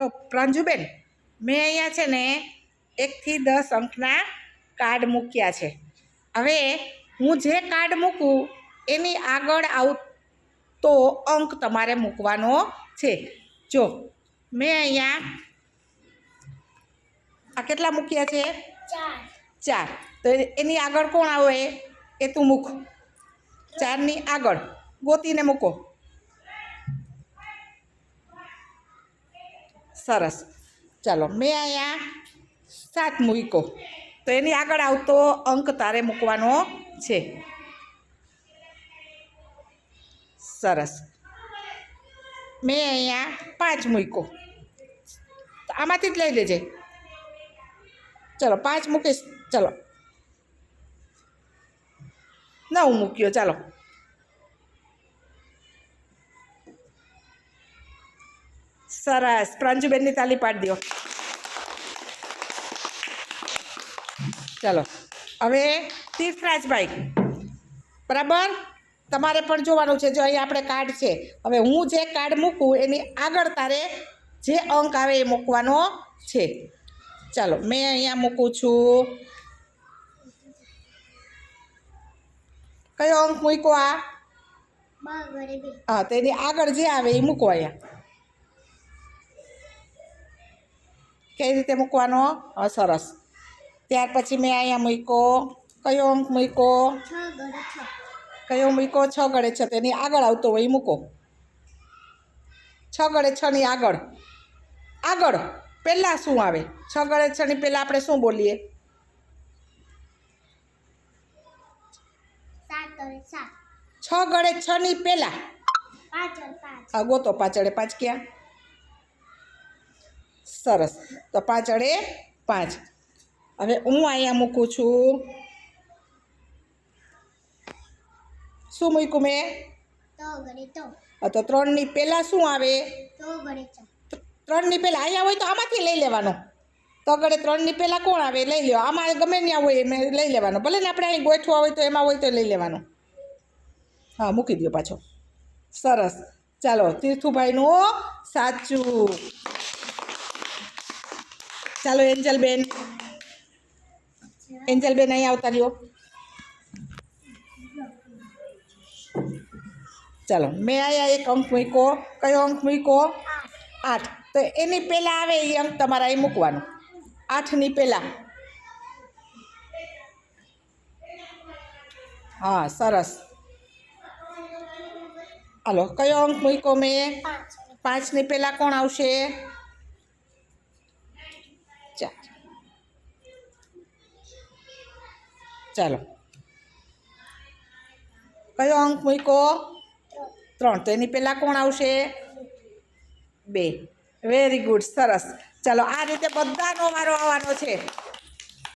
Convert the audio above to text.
તો પ્રાંજુબેન મેં અહીંયા છે ને એકથી દસ અંકના કાર્ડ મૂક્યા છે. હવે હું જે કાર્ડ મૂકું એની આગળ આવતો અંક તમારે મૂકવાનો છે. જો મેં અહીંયા આ કેટલા મૂક્યા છે? ચાર. તો એની આગળ કોણ આવે? એ તું મૂક. ચારની આગળ. ગોતીને મૂકો. સરસ. ચાલો, મેં અહીંયા સાત મૂક્યો. તો એની આગળ આવતો અંક તારે મૂકવાનો છે. સરસ. મેં અહીંયા પાંચ મૂક્યો. આમાંથી જ લઈ લેજે. ચલો, પાંચ મૂકીશ. ચલો. નવ મૂક્યો, ચાલો. સરસ પ્રાંજુબેનની તાલી પાડી દો ચાલો. હવે તીર્થરાજભાઈ બરાબર? તમારે પણ જોવાનું છે જો અહીં આપણે કાર્ડ છે. હવે હું જે કાર્ડ મૂકું એની આગળ તારે જે અંક આવે એ મૂકવાનો છે. ચાલો મેં અહીંયા મૂકું છું. કયો અંક મૂક્યો આ? હા તો એની આગળ જે આવે એ મૂકો અહીંયા. કઈ રીતે મૂકવાનો? સરસ. ત્યાર પછી મેં અહીંયા મૂક્યો. કયો અંક મૂક્યો? કયો મૂક્યો? છ ગળે છ. તેની આગળ આવતો હોય મૂકો. છ ગળે છની આગળ. આગળ. પહેલાં શું આવે? છ ગળે છની પહેલાં આપણે શું બોલીએ? છ ગળે છની પહેલાં. ગોતો પાછળે. પાંચ ક્યાં? સરસ. તો પાછળે પાંચ. હવે હું અહીંયા મૂકું છું. શું મૂક્યું મેં? તો ત્રણની પહેલાં શું આવે? ત્રણની પહેલાં અહીંયા હોય તો આમાંથી લઈ લેવાનો. તો આગળ ત્રણની પહેલાં કોણ આવે? લઈ લ્યો. આમાં ગમે ત્યાં હોય એમ લઈ લેવાનો. ભલે ને આપણે અહીં ગોઠવા હોય તો એમાં હોય તો લઈ લેવાનો. હા મૂકી દો પાછો. સરસ. ચાલો તીર્થુભાઈનું સાચું. ચાલો, એન્જલબેન. એન્જલબેન અહીં આવતા રહ્યો. ચાલો, મેં અહીંયા એક અંક મૂક્યો. કયો અંક મૂક્યો? આઠ. તો એની પહેલાં આવે એ અંક તમારે અહીં મૂકવાનો. આઠની પહેલાં. હા, સરસ. હાલો, કયો અંક મૂક્યો મેં? પાંચની પહેલાં કોણ આવશે? ચાર ચાલો. કયો અંક મૂક્યો ત્રણ. તો એની પહેલાં કોણ આવશે? બે. વેરી ગુડ સરસ. ચાલો, આ રીતે બધાનો મારો આવવાનો છે.